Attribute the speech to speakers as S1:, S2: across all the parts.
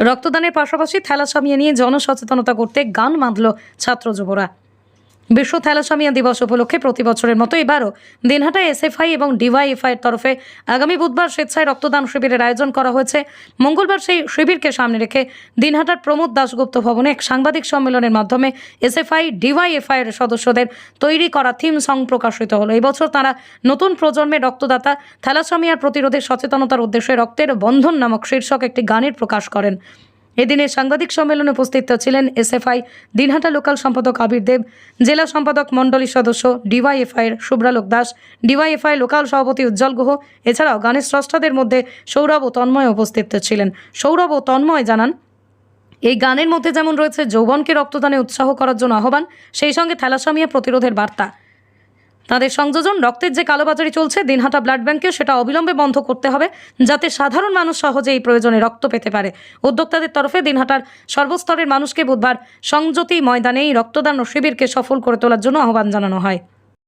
S1: রক্তদানের পাশাপাশি থ্যালাসামিয়া নিয়ে জনসচেতনতা করতে গান বাঁধল ছাত্র যুবরা। বিশ্ব থ্যালাসামিয়া দিবস উপলক্ষে প্রতি বছরের মতো এবারও দিনহাটা এসএফআই এবং ডিওয়াইএফআই এর তরফে আগামী বুধবার স্বেচ্ছায় রক্তদান শিবিরের আয়োজন করা হয়েছে। মঙ্গলবার সেই শিবিরকে সামনে রেখে দিনহাটার প্রমোদ দাশগুপ্ত ভবনে এক সাংবাদিক সম্মেলনের মাধ্যমে এসএফআই ডিওয়াইএফআই এর সদস্যদের তৈরি করা থিম সং প্রকাশিত হলো। এই বছর তারা নতুন প্রজন্মের রক্তদাতা থ্যালাসামিয়ার প্রতিরোধে সচেতনতার উদ্দেশ্যে রক্তের বন্ধন নামক শীর্ষক একটি গানের প্রকাশ করেন। এদিনে সাংবাদিক সম্মেলনে উপস্থিত ছিলেন এসএফআই, দিনহাটা লোকাল সম্পাদক আবির দেব, জেলা সম্পাদক মণ্ডলী সদস্য ডিওয়াইএফআই এর শুভ্রালোক দাস, ডিওয়াইএফআই লোকাল সভাপতি উজ্জ্বল গুহ, এছাড়াও গানের স্রষ্টাদের মধ্যে সৌরভ ও তন্ময় উপস্থিত ছিলেন। সৌরভ ও তন্ময় জানান, এই গানের মধ্যে যেমন রয়েছে যৌবনকে রক্তদানে উৎসাহ করার জন্য আহ্বান, সেই সঙ্গে থ্যালাসামিয়া প্রতিরোধের বার্তা। তাদের সংযোজন, রক্তের যে কালোবাজারি চলছে, দিনহাটা ব্লাড ব্যাংকে সেটা অবিলম্বে বন্ধ করতে হবে যাতে সাধারণ মানুষ সহজে এই প্রয়োজনে রক্ত পেতে পারে। উদ্যোক্তাদের তরফে দিনহাটার সর্বস্তরের মানুষকে বুধবার সংযতি ময়দানে এই রক্তদান ও শিবিরকে সফল করে তোলার জন্য আহ্বান জানানো হয়।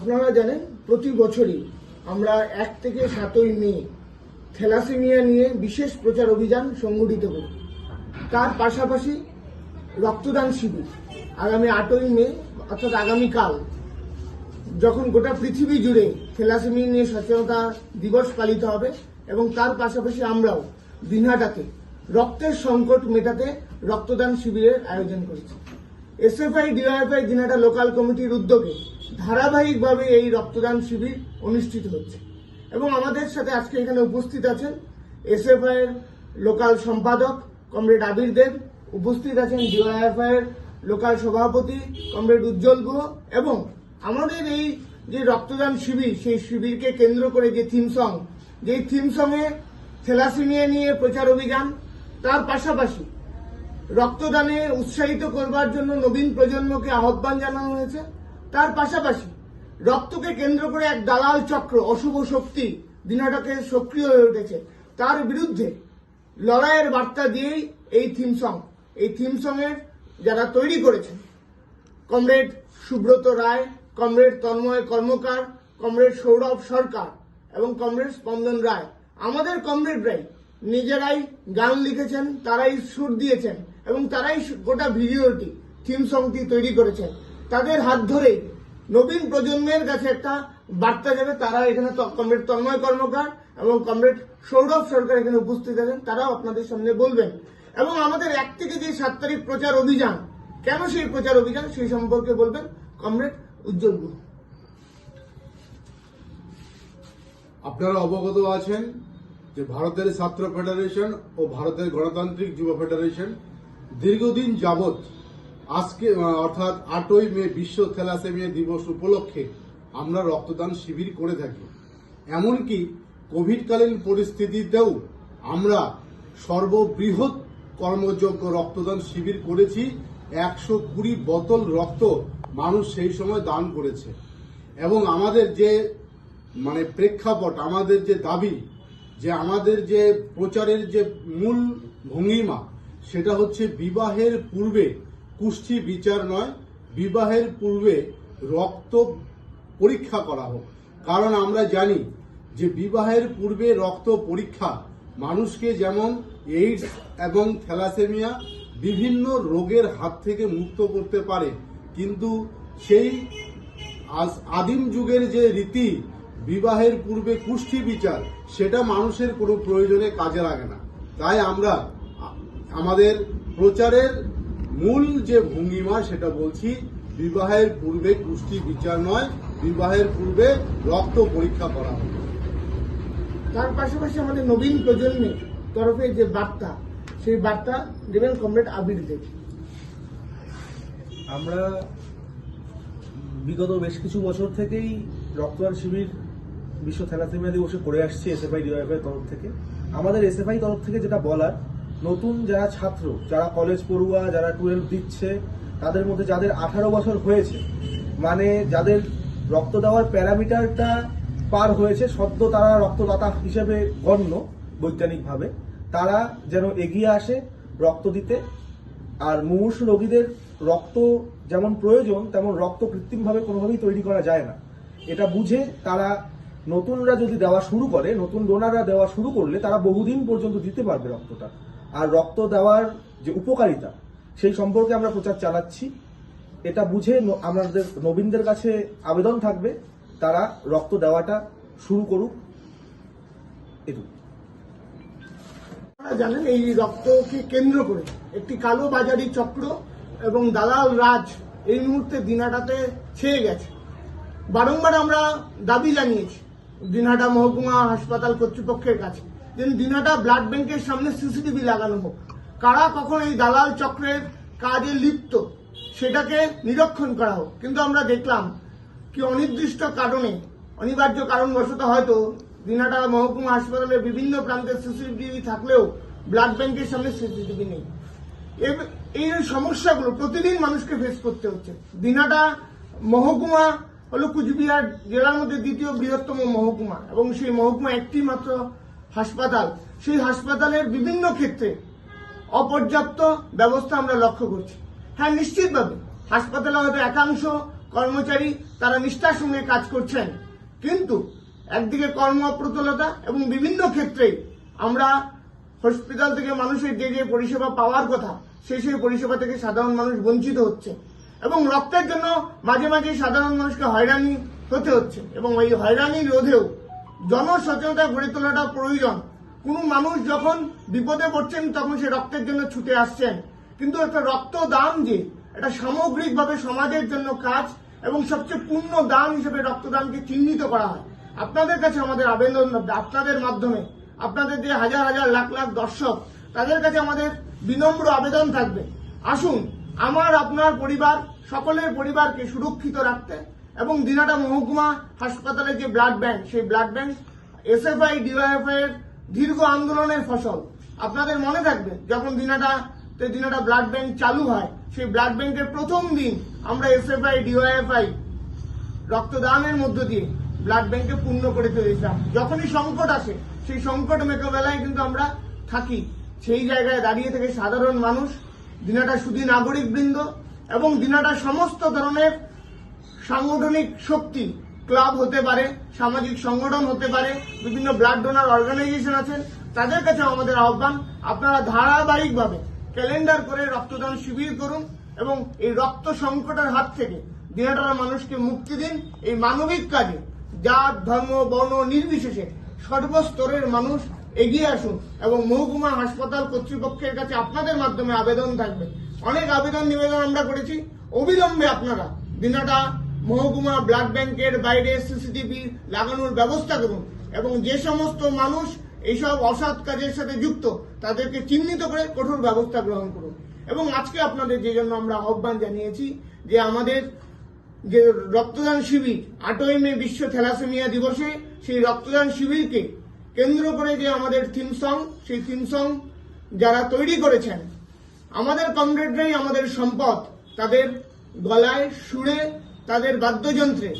S2: আপনারা জানেন, প্রতি বছরই আমরা এক থেকে সাতই মে থ্যালাসেমিয়া নিয়ে বিশেষ প্রচার অভিযান সংগঠিত করি। তার পাশাপাশি রক্তদান শিবির আগামী আটই মে, অর্থাৎ আগামীকাল, যখন গোটা পৃথিবী জুড়ে থ্যালাসেমিয়া নিয়ে সচেতনতা দিবস পালিত হবে এবং তার পাশাপাশি আমরাও দিনহাটাতে রক্তের সংকট মেটাতে রক্তদান শিবিরের আয়োজন করেছি। এসএফআই ডিওএফআই দিনহাটা লোকাল কমিটির উদ্যোগে ধারাবাহিকভাবে এই রক্তদান শিবির অনুষ্ঠিত হচ্ছে। এবং আমাদের সাথে আজকে এখানে উপস্থিত আছেন এসএফআই এর লোকাল সম্পাদক কমরেড আবির দেব, উপস্থিত আছেন ডিওএফআই এর লোকাল সভাপতি কমরেড উজ্জ্বল গুহ এবং আমাদের এই যে রক্তদান শিবির, সেই শিবিরকে কেন্দ্র করে যে থিম সং, যেই থিম সঙ্গে থ্যালাসেমিয়া নিয়ে প্রচার অভিযান, তার পাশাপাশি রক্তদানে উৎসাহিত করবার জন্য নবীন প্রজন্মকে আহ্বান জানানো হয়েছে। তার পাশাপাশি রক্তকে কেন্দ্র করে এক দালাল চক্র অশুভ শক্তি দিনাটাকে সক্রিয় হয়ে উঠেছে। তার বিরুদ্ধে লড়াইয়ের বার্তা দিয়েই এই থিম সং এই থিম সং এর যারা তৈরি করেছেন, comrade Subrata Roy, comrade Tanmoy Karmakar, comrade Sourav Sarkar এবং কমরেড স্পন্দন রায়, আমাদের কমরেডরাই নিজেরাই গান লিখেছেন, তারাই সুর দিয়েছেন এবং তারাই গোটা ভিডিওটি থিম সংটি তৈরি করেছেন। তাদের হাত ধরে নবীন প্রজন্মের কাছে একটা বার্তা যাবে, তারা এখানে কমরেড তন্ময় কর্মকার এবং কমরেড সৌরভ সরকার এখানে উপস্থিত আছেন, তারাও আপনাদের সামনে বলবেন। এবং আমাদের এক থেকে যে সাত তারিখ প্রচার অভিযান, কেন সেই প্রচার অভিযান, সেই সম্পর্কে বলবেন কমরেড উজ্জ্বল গুহ।
S3: আপনারা অবগত আছেন যে ভারতের ছাত্র ফেডারেশন ও ভারতের গণতান্ত্রিক যুব ফেডারেশন দীর্ঘদিন যাবৎ আজকে অর্থাৎ আটই মে বিশ্ব থ্যালাসেমিয়া দিবস উপলক্ষে আমরা রক্তদান শিবির করে থাকি। এমনকি কোভিডকালীন পরিস্থিতিতেও আমরা সর্ববৃহৎ কর্মযোগ্য রক্তদান শিবির করেছি। একশো কুড়ি বোতল রক্ত মানুষ সেই সময় দান করেছে। এবং আমাদের যে মানে প্রেক্ষাপট, আমাদের যে দাবি, যে আমাদের যে প্রচারের যে মূল ভঙ্গিমা, সেটা হচ্ছে বিবাহের পূর্বে কুষ্ঠি বিচার নয়, বিবাহের পূর্বে রক্ত পরীক্ষা করা হোক। কারণ আমরা জানি যে বিবাহের পূর্বে রক্ত পরীক্ষা মানুষকে যেমন এইডস এবং থ্যালাসেমিয়া বিভিন্ন রোগের হাত থেকে মুক্ত করতে পারে, কিন্তু সেই আদিম যুগের যে রীতি, বিবাহের পূর্বে কুষ্ঠি বিচার, সেটা মানুষের কোনো প্রয়োজনে কাজে লাগে না। তাই আমরা আমাদের প্রচারের মূল যে ভঙ্গিমা সেটা বলছি বিবাহের পূর্বে কুষ্ঠি বিচার নয় বিবাহের পূর্বে রক্ত পরীক্ষা করা হবে।
S2: তার পাশাপাশি আমাদের নবীন প্রজন্মের তরফে যে বার্তা সেই বার্তা দেবেন কমরেড আবির দেব।
S4: আমরা বিগত বেশ কিছু বছর থেকেই রক্তদান শিবির বিশ্ব থ্যালাসেমিয়া দিবসে করে আসছি এসএফআই ডিওএফআই তরফ থেকে। আমাদের এসএফআই তরফ থেকে যেটা বলার নতুন যারা ছাত্র, যারা কলেজ পড়ুয়া, যারা টুয়েলভ দিচ্ছে, তাদের মধ্যে যাদের আঠারো বছর হয়েছে মানে যাদের রক্ত দেওয়ার প্যারামিটারটা পার হয়েছে, সদ্য তারা রক্তদাতা হিসেবে গণ্য, বৈজ্ঞানিকভাবে, তারা যেন এগিয়ে আসে রক্ত দিতে। আর মুমূর্ষু রোগীদের রক্ত যেমন প্রয়োজন, তেমন রক্ত কৃত্রিমভাবে কোনোভাবেই তৈরি করা যায় না। এটা বুঝে তারা নতুনরা যদি দেওয়া শুরু করে, নতুন ডোনাররা দেওয়া শুরু করলে তারা বহুদিন পর্যন্ত দিতে পারবে রক্তটা। আর রক্ত দেওয়ার যে উপকারিতা, সেই সম্পর্কে আমরা প্রচার চালাচ্ছি। এটা বুঝে আমাদের নবীনদের কাছে আবেদন থাকবে, তারা রক্ত দেওয়াটা শুরু করুক। এটুকু
S2: জানেন, এই রক্তকে কেন্দ্র করে একটি কালো বাজারি চক্র এবং দালাল রাজ এই মুহূর্তে দিনাটাতে ছেয়ে গেছে। বারংবার আমরা দাবি জানিয়েছি দিনহাটা মহকুমা হাসপাতাল কর্তৃপক্ষের কাছে। যে দিনহাটা ব্লাড ব্যাংকের সামনে সিসিটিভি লাগানো হোক। কারা কখন এই দালাল চক্রের কাজে লিপ্ত, সেটাকে নিরীক্ষণ করা হোক। কিন্তু আমরা দেখলাম কি অনির্দিষ্ট কারণে, অনিবার্য কারণবশত হয়তো দিনাটা মহকুমা হাসপাতালের বিভিন্ন প্রান্তে সিসিটিভি থাকলেও ব্লাড ব্যাংকের সামনে সিসিটিভি নেই। এই সমস্যাগুলো প্রতিদিন মানুষকে ফেস করতে হচ্ছে। দিনাটা মহকুমা হলো কুচবিহার জেলার মধ্যে দ্বিতীয় বৃহত্তম মহকুমা এবং সেই মহকুমা একটি মাত্র হাসপাতাল। সেই হাসপাতালের বিভিন্ন ক্ষেত্রে অপর্যাপ্ত ব্যবস্থা আমরা লক্ষ্য করছি। হ্যাঁ নিশ্চিতভাবে হাসপাতালে হয়তো একাংশ কর্মচারী তারা নিষ্ঠার সঙ্গে কাজ করছেন। কিন্তু একদিকে কর্ম অপ্রতুলতা এবং বিভিন্ন ক্ষেত্রে আমরা হসপিটাল থেকে মানুষের যে যে পরিষেবা পাওয়ার কথা সেই সেই পরিষেবা থেকে সাধারণ মানুষ বঞ্চিত হচ্ছে এবং রক্তের জন্য মাঝে মাঝে সাধারণ মানুষকে হয়রানি হতে হচ্ছে এবং এই হয়রানি রোধেও জনসচেতনতা গড়ে তোলাটা প্রয়োজন। কোনো মানুষ যখন বিপদে পড়ছেন, তখন সে রক্তের জন্য ছুটে আসছেন। কিন্তু একটা রক্তদান যে, এটা সামগ্রিকভাবে সমাজের জন্য কাজ এবং সবচেয়ে পূর্ণ দান হিসেবে রক্তদানকে চিহ্নিত করা হয়। আপনাদের কাছে আমাদের আবেদন, আপনাদের মাধ্যমে, আপনাদের যে হাজার হাজার লাখ লাখ দর্শক, তাদের কাছে আমাদের বিনম্র আবেদন থাকবে। আসুন, আমার, আপনার পরিবার, সকলের পরিবারকে সুরক্ষিত রাখতে এবং দিনাটা মহকুমা হাসপাতালের যে ব্লাড ব্যাংক সেই ব্লাড ব্যাংক এসএফআই ডিওয়াইএফআই এর দীর্ঘ আন্দোলনের ফসল। আপনাদের মনে থাকবে, যখন দিনাটা দিনাটা ব্লাড ব্যাংক চালু হয়, সেই ব্লাড ব্যাংকের প্রথম দিন আমরা এসএফআই ডিওয়াইএফআই রক্তদানের মধ্য দিয়ে ব্লাড ব্যাংকে পূর্ণ করে তুলেছিলাম যখনই সংকট আসে, সেই সংকট মোকাবেলায় কিন্তু আমরা থাকি। সেই জায়গায় দাঁড়িয়ে থেকে সাধারণ মানুষ, দিনাটা শুধু নাগরিক বৃন্দ এবং দিনাটা সমস্ত ধরনের সাংগঠনিক শক্তি ক্লাব হতে পারে, সামাজিক সংগঠন হতে পারে, বিভিন্ন ব্লাড ডোনার অর্গানাইজেশন আছেন, তাদের কাছে আমাদের আহ্বান, আপনারা ধারাবাহিকভাবে ক্যালেন্ডার করে রক্তদান শিবির করুন এবং এই রক্ত সংকটের হাত থেকে দিনাটার মানুষকে মুক্তি দিন। এই মানবিক কাজে জাত, ধর্ম, বর্ণ নির্বিশেষে সর্বস্তরের মানুষ এগিয়ে আসুন এবং মহকুমা হাসপাতাল কর্তৃপক্ষের কাছে আপনাদের মাধ্যমে আবেদন থাকবে। অনেক আবেদন নিবেদন আমরা করেছি। অবিলম্বে আপনারা দিনাটা মহকুমা ব্লাড ব্যাংকের বাইরে সিসিটিভি লাগানোর ব্যবস্থা করুন এবং যে সমস্ত মানুষ এইসব অসৎ কাজের সাথে যুক্ত, তাদেরকে চিহ্নিত করে কঠোর ব্যবস্থা গ্রহণ করুন। এবং আজকে আপনাদের যে জন্য আমরা আহ্বান জানিয়েছি যে আমাদের যে রক্তদান শিবির, আটই মে বিশ্ব থ্যালাসেমিয়া দিবসে সেই রক্তদান শিবিরকে কেন্দ্র করে যে আমাদের থিম সং সেই থিম সং যারা তৈরি করেছেন, আমাদের কমরেডরাই আমাদের সম্পদ, তাদের গলায় সুরে তাদের বাদ্যযন্ত্রে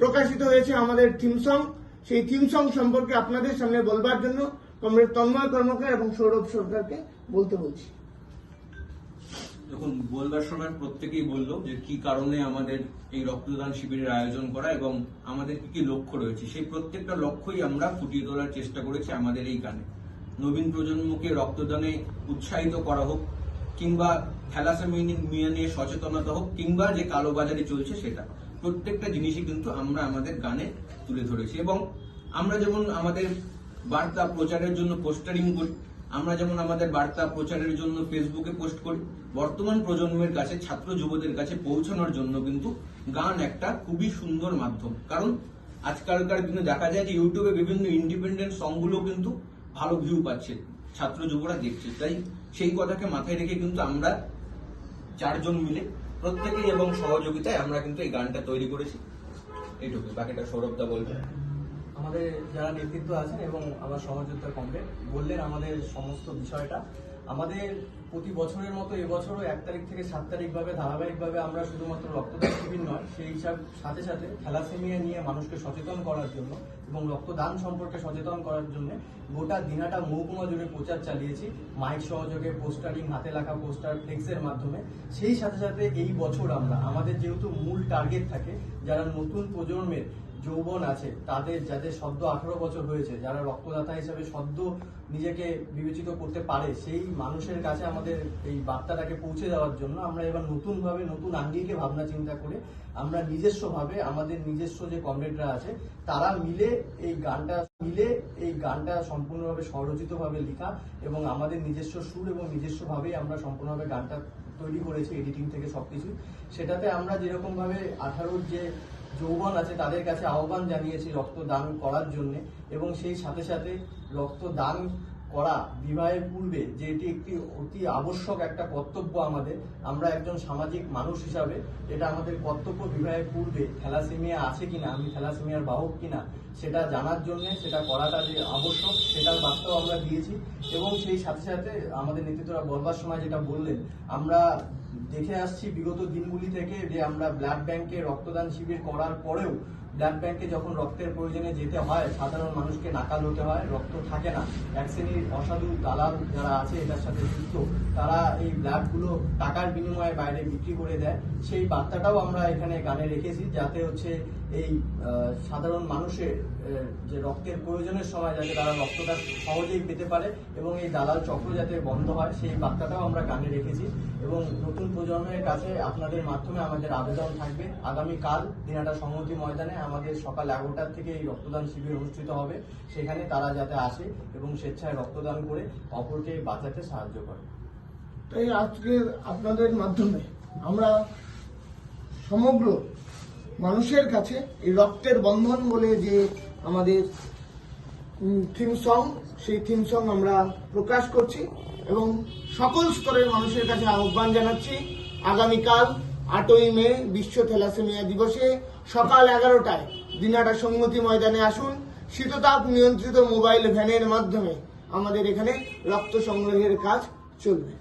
S2: প্রকাশিত হয়েছে আমাদের থিম সং সেই থিম সং সম্পর্কে আপনাদের সামনে বলবার জন্য কমরেড তন্ময় কর্মকার এবং সৌরভ সরকারকে বলতে বলছি।
S5: দেখুন, বলবার সময় প্রত্যেকেই বলল যে কি কারণে আমাদের এই রক্তদান শিবিরের আয়োজন করা এবং আমাদের কি কি লক্ষ্য রয়েছে। সেই প্রত্যেকটা লক্ষ্যই আমরা ফুটিয়ে তোলার চেষ্টা করেছি আমাদের এই গানে। নবীন প্রজন্মকে রক্তদানে উৎসাহিত করা হোক কিংবা থ্যালাসেমিয়া নিয়ে সচেতনতা হোক কিংবা যে কালোবাজারি চলছে সেটা। প্রত্যেকটা জিনিসই কিন্তু আমরা আমাদের গানে তুলে ধরেছি এবং আমরা যেমন আমাদের বার্তা প্রচারের জন্য পোস্টারিং করি, আমরা যেমন আমাদের বার্তা প্রচারের জন্য ফেসবুকে পোস্ট করি, বর্তমান প্রজন্মের কাছে, ছাত্র যুবদের কাছে পৌঁছানোর জন্য কিন্তু গান একটা খুবই সুন্দর মাধ্যম। কারণ আজকালকার দিনে দেখা যায় যে ইউটিউবে বিভিন্ন ইন্ডিপেন্ডেন্ট সংগুলো কিন্তু ভালো ভিউ পাচ্ছে, ছাত্র যুবরা দেখছে। তাই সেই কথাকে মাথায় রেখে কিন্তু আমরা চারজন মিলে প্রত্যেকেই এবং সহযোগিতায় আমরা কিন্তু এই গানটা তৈরি করেছি। এইটুকু বাকিটা সৌরভদা বলবে
S6: আমাদের যারা নেতৃত্ব আছেন এবং আমার সহযোগিতা কমপ্লেন বললেন আমাদের সমস্ত বিষয়টা আমাদের প্রতি বছরের মতো এবছরও এক তারিখ থেকে সাত তারিখ ভাবে ধারাবাহিকভাবে আমরা শুধুমাত্র রক্তদান শিবির নয়, সেই হিসাব সাথে সাথে থ্যালাসেমিয়া নিয়ে মানুষকে সচেতন করার জন্য এবং রক্তদান সম্পর্কে সচেতন করার জন্য গোটা দিনাটা মহকুমা জুড়ে প্রচার চালিয়েছি। মাইক সহযোগে, পোস্টারিং, হাতে লেখা পোস্টার, ফ্লেক্সের মাধ্যমে। সেই সাথে সাথে এই বছর আমরা, আমাদের যেহেতু মূল টার্গেট থাকে, যারা নতুন প্রজন্মের যৌবন আছে, তাদের যাদের সদ্য আঠারো বছর হয়েছে, যারা রক্তদাতা হিসেবে সদ্য নিজেকে বিবেচিত করতে পারে, সেই মানুষের কাছে আমাদের এই বার্তাটাকে পৌঁছে দেওয়ার জন্য আমরা এবার নতুনভাবে, নতুন আঙ্গিকে ভাবনা চিন্তা করে আমরা নিজস্বভাবে, আমাদের নিজস্ব যে কমরেডরা আছে, তারা মিলে এই গানটা, মিলে এই গানটা সম্পূর্ণভাবে স্বরচিতভাবে লেখা এবং আমাদের নিজস্ব সুর এবং নিজস্বভাবেই আমরা সম্পূর্ণভাবে গানটা তৈরি করেছি, এডিটিং থেকে সবকিছু। সেটাতে আমরা যেরকমভাবে আঠারোর যে যৌবন আছে তাদের কাছে আহ্বান জানিয়েছি রক্তদান করার জন্য এবং সেই সাথে সাথে রক্তদান করা বিবাহের পূর্বে যে এটি একটি অতি আবশ্যক একটা কর্তব্য আমাদের, আমরা একজন সামাজিক মানুষ হিসাবে এটা আমাদের কর্তব্য বিবাহের পূর্বে থ্যালাসেমিয়া আছে কিনা, আমি থ্যালাসেমিয়ার বাহক কিনা, সেটা জানার জন্য সেটা করাটা যে আবশ্যক, সেটার বার্তাও আমরা দিয়েছি। এবং সেই সাথে সাথে আমাদের নেতৃত্বরা বলবার সময় যেটা বললেন, আমরা দেখে আসছি বিগত দিনগুলি থেকে যে আমরা ব্লাড ব্যাংকে রক্তদান শিবির করার পরেও ব্লাড ব্যাংকে যখন রক্তের প্রয়োজনে যেতে হয়, সাধারণ মানুষকে নাকাল হতে হয়, রক্ত থাকে না। এক শ্রেণির অসাধু দালাল যারা আছে, এটার সাথে যুক্ত, তারা এই ব্লাডগুলো টাকার বিনিময়ে বাইরে বিক্রি করে দেয়। সেই বার্তাটাও আমরা এখানে গানে রেখেছি, যাতে হচ্ছে এই সাধারণ মানুষের যে রক্তের প্রয়োজনের সময় যাতে তারা রক্তটা সহজেই পেতে পারে এবং এই দালাল চক্র যাতে বন্ধ হয়, সেই বার্তাটাও আমরা গানে রেখেছি এবং নতুন প্রজন্মের কাছে আপনাদের মাধ্যমে আমাদের আবেদন থাকবে। আগামীকাল দিনাটা সংহতি ময়দানে আমাদের সকাল এগারোটার থেকে এই রক্তদান শিবির অনুষ্ঠিত হবে। সেখানে তারা যাতে আসে এবং স্বেচ্ছায় রক্তদান করে অপরকে বাঁচাতে সাহায্য করে।
S2: তাই আজকে আপনাদের মাধ্যমে আমরা সমগ্র মানুষের কাছে এই রক্তের বন্ধন বলে যে আমাদের থিম সং সেই থিম সং আমরা প্রকাশ করছি এবং সকল স্তরের মানুষের কাছে আহ্বান জানাচ্ছি। আগামীকাল আটই মে বিশ্ব থ্যালাসেমিয়া দিবসে সকাল এগারোটায় দিনাটা সংহতি ময়দানে আসুন। শীততাপ নিয়ন্ত্রিত মোবাইল ভ্যানের মাধ্যমে আমাদের এখানে রক্ত সংগ্রহের কাজ চলবে।